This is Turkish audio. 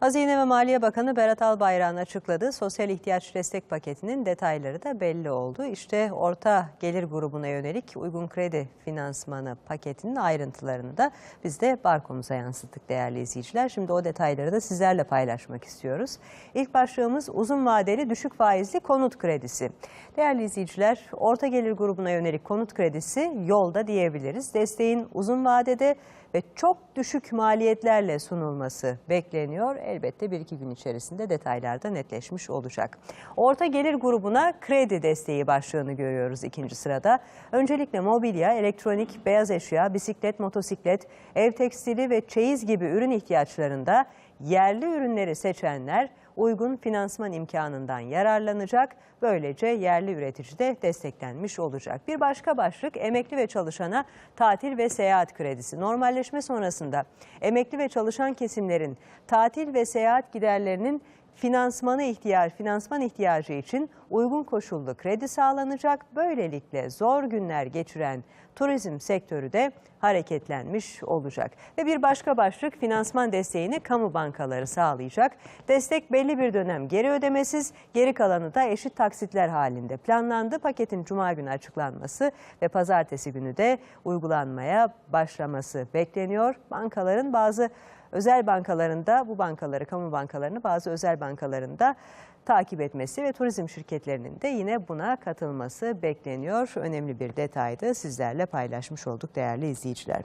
Hazine ve Maliye Bakanı Berat Albayrak'ın açıkladığı sosyal ihtiyaç destek paketinin detayları da belli oldu. İşte orta gelir grubuna yönelik uygun kredi finansmanı paketinin ayrıntılarını da biz de barkomuza yansıttık değerli izleyiciler. Şimdi o detayları da sizlerle paylaşmak istiyoruz. İlk başlığımız uzun vadeli düşük faizli konut kredisi. Değerli izleyiciler, orta gelir grubuna yönelik konut kredisi yolda diyebiliriz. Desteğin uzun vadede ve çok düşük maliyetlerle sunulması bekleniyor. Elbette bir iki gün içerisinde detaylar da netleşmiş olacak. Orta gelir grubuna kredi desteği başlığını görüyoruz ikinci sırada. Öncelikle mobilya, elektronik, beyaz eşya, bisiklet, motosiklet, ev tekstili ve çeyiz gibi ürün ihtiyaçlarında yerli ürünleri seçenler uygun finansman imkanından yararlanacak. Böylece yerli üretici de desteklenmiş olacak. Bir başka başlık emekli ve çalışana tatil ve seyahat kredisi. Normalleşme sonrasında emekli ve çalışan kesimlerin tatil ve seyahat giderlerinin finansmanı ihtiyaç, finansman ihtiyacı için uygun koşullu kredi sağlanacak. Böylelikle zor günler geçiren turizm sektörü de hareketlenmiş olacak. Ve bir başka başlık finansman desteğini kamu bankaları sağlayacak. Destek belli bir dönem geri ödemesiz, geri kalanı da eşit taksitler halinde planlandı. Paketin cuma günü açıklanması ve pazartesi günü de uygulanmaya başlaması bekleniyor. Bankaların bazı özel bankalarında bu bankaları, kamu bankalarını bazı özel bankalarında takip etmesi ve turizm şirketlerinin de yine buna katılması bekleniyor. Önemli bir detaydı sizlerle paylaşmış olduk değerli izleyiciler.